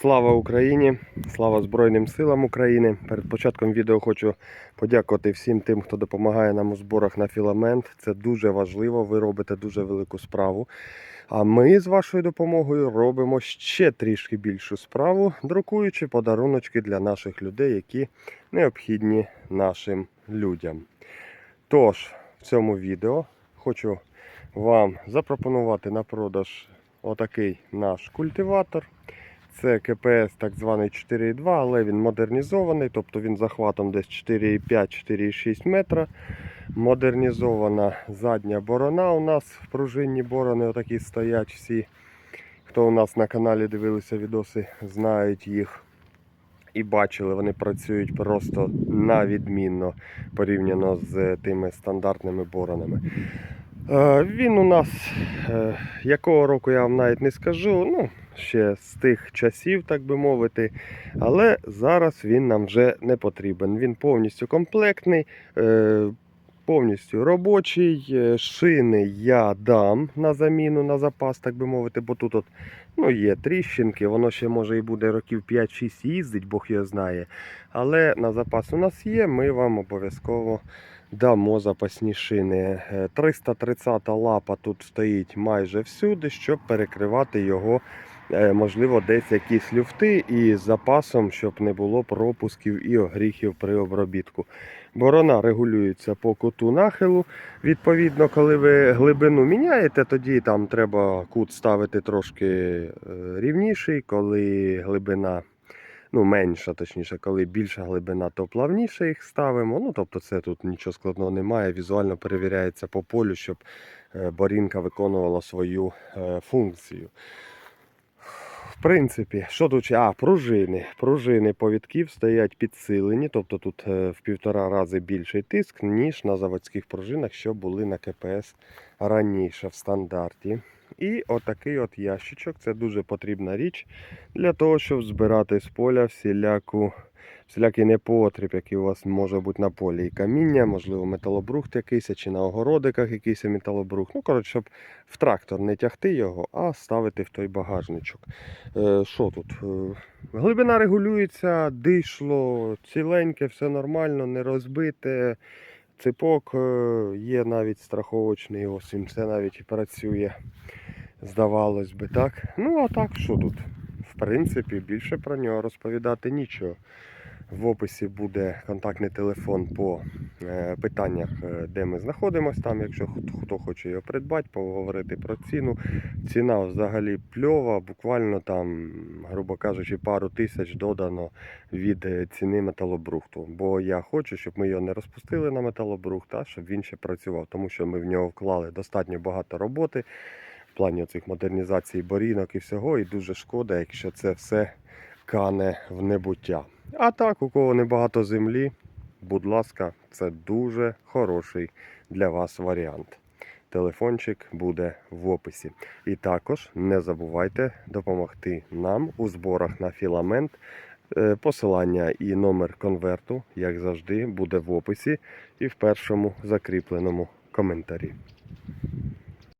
Слава Україні! Слава Збройним силам України! Перед початком відео хочу подякувати всім тим, хто допомагає нам у зборах на філамент. Це дуже важливо, ви робите дуже велику справу. А ми з вашою допомогою робимо ще трішки більшу справу, друкуючи подаруночки для наших людей, які необхідні нашим людям. Тож, в цьому відео хочу вам запропонувати на продаж отакий наш культиватор. Це КПС так званий 4,2, але він модернізований, тобто він захватом десь 4,5-4,6 метра. Модернізована задня борона у нас пружинні борони отакі стоять всі. Хто у нас на каналі дивилися відоси, знають їх і бачили, вони працюють просто на відмінно порівняно з тими стандартними боронами. Е, Він у нас е, якого року я вам навіть не скажу. Ну, ще з тих часів, так би мовити. Але зараз він нам вже не потрібен. Він повністю комплектний, е, повністю робочий. Шини я дам на заміну, на запас, так би мовити, бо тут от, ну, є тріщинки, воно ще може і буде років 5-6 їздить, Бог його знає. Але на запас у нас є, ми вам обов'язково дамо запасні шини. Е, 330 лапа тут стоїть майже всюди, щоб перекривати його, е, можливо, десь якісь люфти і з запасом, щоб не було пропусків і огріхів при обробітку. Борона регулюється по куту нахилу. Відповідно, коли ви глибину міняєте, тоді там треба кут ставити трошки е, рівніший, коли глибина ну, менша, точніше, коли більша глибина, то плавніше їх ставимо. Ну, тобто це тут нічого складного немає. Візуально перевіряється по полю, щоб е, борінка виконувала свою е, функцію. В принципі, що тут? А, пружини. Пружини повідків стоять підсилені, тобто тут е, в півтора рази більший тиск, ніж на заводських пружинах, що були на КПС раніше в стандарті. І отакий от ящичок. Це дуже потрібна річ для того, щоб збирати з поля всіляку, всілякий непотріб, який у вас може бути на полі. І каміння, можливо, металобрухт якийсь, чи на огородиках якийсь металобрухт. Ну, коротше, щоб в трактор не тягти його, а ставити в той багажничок. Е, Що тут? Е, Глибина регулюється, дишло, ціленьке, все нормально, не розбите. Ципок е, є навіть страховочний, ось він все навіть і працює. Здавалось би, так. Ну, а так, що тут? В принципі, більше про нього розповідати нічого. В описі буде контактний телефон по е, питаннях, е, де ми знаходимося там, якщо хто- хоче його придбати, поговорити про ціну. Ціна взагалі пльова, буквально там, грубо кажучи, пару тисяч додано від е, ціни металобрухту. Бо я хочу, щоб ми його не розпустили на металобрухт, а щоб він ще працював, тому що ми в нього вклали достатньо багато роботи в плані цих модернізацій борінок і всього. І дуже шкода, якщо це все кане в небуття. А так, у кого небагато землі, будь ласка, це дуже хороший для вас варіант. Телефончик буде в описі. І також не забувайте допомогти нам у зборах на філамент. Е, Посилання і номер конверту, як завжди, буде в описі і в першому закріпленому коментарі.